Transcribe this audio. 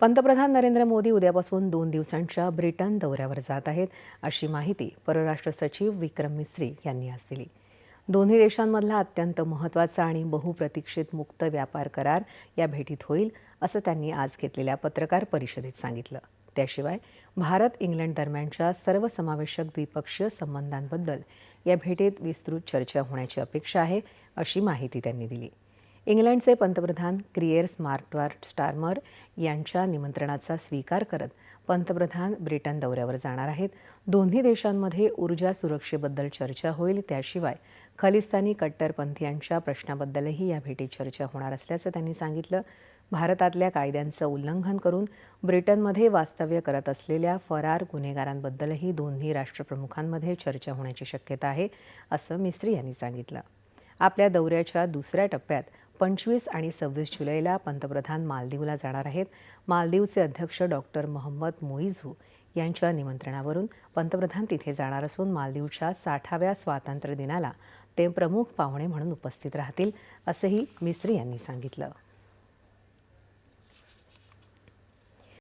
पंतप्रधान नरेंद्र मोदी उद्यापासून दोन दिवसांच्या ब्रिटन दौऱ्यावर जात आहेत अशी माहिती परराष्ट्र सचिव विक्रम मिस्त्री यांनी आज दिली. दोन्ही देशांमधला अत्यंत महत्त्वाचा आणि बहुप्रतीक्षित मुक्त व्यापार करार या भेटीत होईल असं त्यांनी आज घेतलेल्या पत्रकार परिषदेत सांगितलं. त्याशिवाय भारत इंग्लंड दरम्यानच्या सर्वसमावेशक द्विपक्षीय संबंधांबद्दल या भेटीत विस्तृत चर्चा होण्याची अपेक्षा आहे अशी माहिती त्यांनी दिली. इंग्लंडचे पंतप्रधान क्रिएर स्मार्टवार स्टार्मर यांच्या निमंत्रणाचा स्वीकार करत पंतप्रधान ब्रिटन दौऱ्यावर जाणार आहेत. दोन्ही देशांमध्ये ऊर्जा सुरक्षेबद्दल चर्चा होईल त्याशिवाय खलिस्तानी कट्टरपंथीयांच्या प्रश्नाबद्दलही या भेटीत चर्चा होणार असल्याचं त्यांनी सांगितलं. भारतातल्या कायद्यांचं उल्लंघन करून ब्रिटनमध्ये वास्तव्य करत असलेल्या फरार गुन्हेगारांबद्दलही दोन्ही राष्ट्रप्रमुखांमध्ये चर्चा होण्याची शक्यता आहे असं मिस्त्री यांनी सांगितलं. आपल्या दौऱ्याच्या दुसऱ्या टप्प्यात पंचवीस आणि सव्वीस जुलैला पंतप्रधान मालदीवला जाणार आहेत. मालदीवचे अध्यक्ष डॉक्टर मोहम्मद मोईझू यांच्या निमंत्रणावरून पंतप्रधान तिथे जाणार असून मालदीवच्या साठाव्या स्वातंत्र्य दिनाला ते प्रमुख पाहुणे म्हणून उपस्थित राहतील असंही मिस्री यांनी सांगितलं.